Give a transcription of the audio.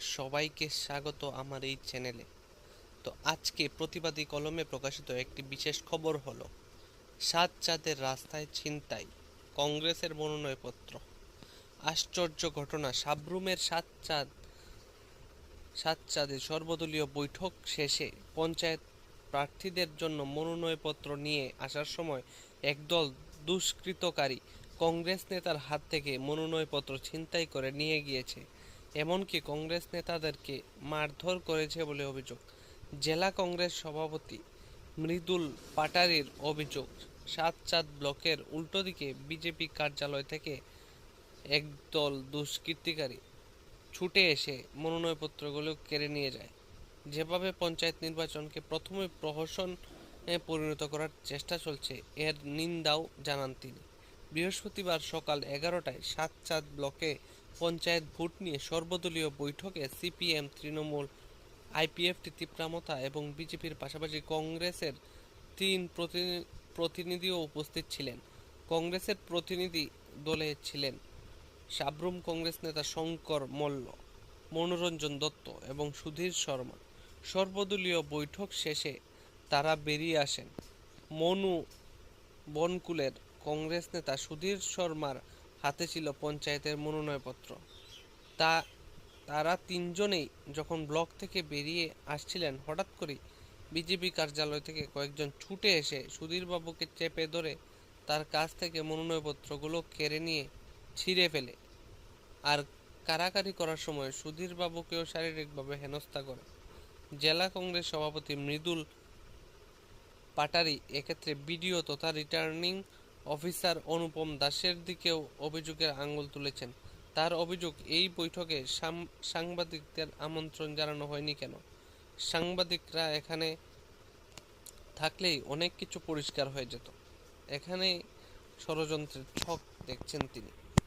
সবাইকে স্বাগত আমার এই চ্যানেলে। তো আজকে প্রতিবাদী কলমে প্রকাশিত একটি বিশেষ খবর হলো, সাত চাঁদের রাস্তায় ছিনতাই, কংগ্রেসের মনোনয়নপত্র। আশ্চর্য ঘটনা, সাবরুমের সাত চাঁদ, সাত চাঁদে সর্বদলীয় বৈঠক শেষে পঞ্চায়েত প্রার্থীদের জন্য মনোনয়নপত্র নিয়ে আসার সময় একদল দুষ্কৃতকারী কংগ্রেস নেতার হাত থেকে মনোনয়নপত্র ছিনতাই করে নিয়ে গিয়েছে। এমনকি কংগ্রেস নেতাদেরকে মারধর করেছে বলে অভিযোগ। জেলা কংগ্রেস সভাপতি মৃদুল পাটারির অভিযোগ সাত চাঁদ ব্লকের উল্টো দিকে বিজেপি কার্যালয় থেকে একদল দুষ্কৃতিকারী ছুটে এসে মনোনয়নপত্রগুলো কেড়ে নিয়ে যায়। যেভাবে পঞ্চায়েত নির্বাচনকে প্রথমে প্রহসনে পরিণত করার চেষ্টা চলছে, এর নিন্দাও জানান তিনি। বৃহস্পতিবার সকাল এগারোটায় সাত চাঁদ ব্লকে পঞ্চায়েত ভোট নিয়ে সর্বদলীয় বৈঠকে সিপিএম, তৃণমূল, আইপিএফটি তিপ্রামতা এবং বিজেপির পাশাপাশি কংগ্রেসের তিন প্রতিনি- প্রতিনিধিও উপস্থিত ছিলেন। কংগ্রেসের প্রতিনিধি দলে ছিলেন সাবরুম কংগ্রেস নেতা শঙ্কর মল্ল, মনোরঞ্জন দত্ত এবং সুধীর শর্মা। সর্বদলীয় বৈঠক শেষে তারা বেরিয়ে আসেন। মনু বনকুলের কংগ্রেস নেতা সুধীর শর্মার হাতে ছিল পঞ্চায়েতের মনোনয়নপত্র। তা, তারা তিনজনেই যখন ব্লক থেকে বেরিয়ে আসছিলেন, হঠাৎ করেই বিজেপি কার্যালয় থেকে কয়েকজন ছুটে এসে সুধীরবাবুকে চেপে ধরে তার কাছ থেকে মনোনয়নপত্রগুলো কেড়ে নিয়ে ছিঁড়ে ফেলে। আর কারাকারি করার সময় সুধীরবাবুকেও শারীরিকভাবে হেনস্থা করে। জেলা কংগ্রেস সভাপতি মৃদুল পাটারি এক্ষেত্রে বিডিও তথা রিটার্নিং অফিসার অনুপম দাসের দিকেও অভিযোগের আঙুল তুলেছেন। তার অভিযোগ, এই বৈঠকে সাংবাদিকদের আমন্ত্রণ জানানো হয়নি কেন? সাংবাদিকরা এখানে থাকলেই অনেক কিছু পরিষ্কার হয়ে যেত। এখানে ষড়যন্ত্রের ছক দেখছেন তিনি।